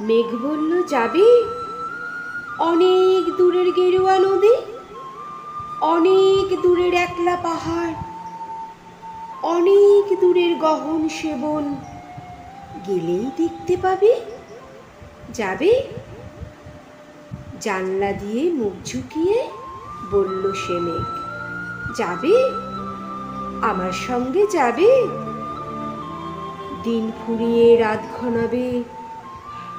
মেঘ বলল, যাবি? অনেক দূরের গেরুয়া নদী, অনেক দূরের একলা পাহাড়, অনেক দূরের গহন সেবন, গেলেই দেখতে পাবি। যাবে? জানলা দিয়ে মুখ ঝুঁকিয়ে বলল সে মেঘ, যাবে? আমার সঙ্গে যাবে? দিন ফুরিয়ে রাত ঘনাবে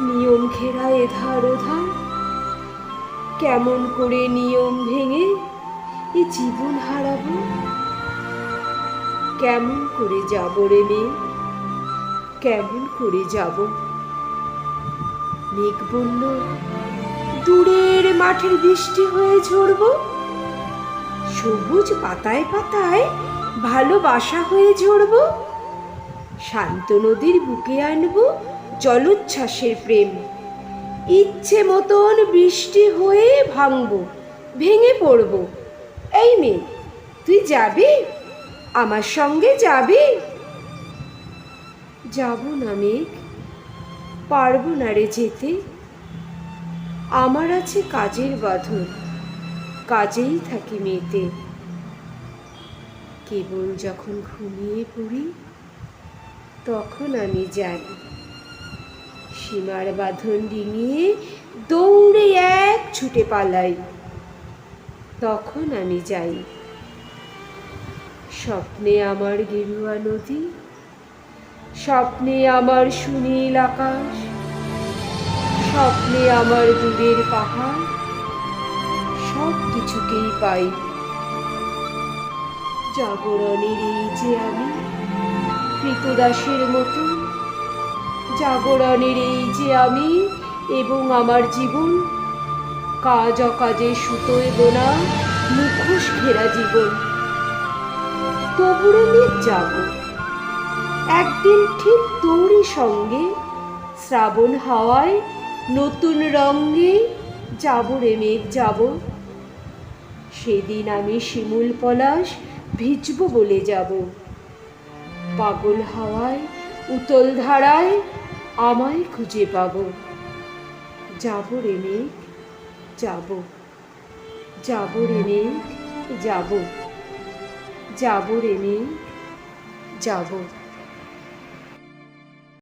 নিয়ম ঘেরা এধার ওধার কেমন করে নিয়ম ভেঙে এ জীবন হারাবো? কেমন করে যাব রে মেয়ে? কেমন করে যাব? মেঘ বলল দূরের মাঠের বৃষ্টি হয়ে ঝরব? সবুজ পাতায় পাতায় ভালোবাসা হয়ে ঝরব? শান্ত নদীর বুকে আনব? জলোচ্ছ্বাসের প্রেম। ইচ্ছে মতন বৃষ্টি হয়ে ভাঙবো, ভেঙে পড়ব। এই মেয়ে, তুই যাবি? আমার সঙ্গে যাবি? যাব না মেঘ, পারব না রে যেতে। আমার আছে কাজের বাঁধন, কাজেই থাকি মেতে। কেবল যখন ঘুমিয়ে পড়ি, তখন আমি যাই সীমার বাঁধন ডিঙিয়ে দৌড়ে এক ছুটে পালাই। তখন আমি যাই। স্বপ্নে আমার গেরুয়া নদী, স্বপ্নে আমার সুনীল আকাশ, স্বপ্নে আমার দূরের পাহাড় সব কিছুকেই পাই। জাগরণের এই যে আমি, কৃতদাসের মতো জাগরণের এই যে আমি এবং আমার জীবন, কাজ অকাজে সুতোয় বোনা মুখোশ ঘেরা জীবন। তবুরে মেঘ যাব। একদিন ঠিক তোরই সঙ্গে শ্রাবণ হাওয়ায় নতুন রঙে যাব রে মেঘ যাব। সেদিন আমি শিমুল পলাশ ভিজব বলে যাব। পাগল হাওয়ায়, উতল ধারায় আমায় খুঁজে পাব। যাব রে মেঘ, যাব। যাব রে মেঘ, যাব। যাব রে মেঘ, যাব।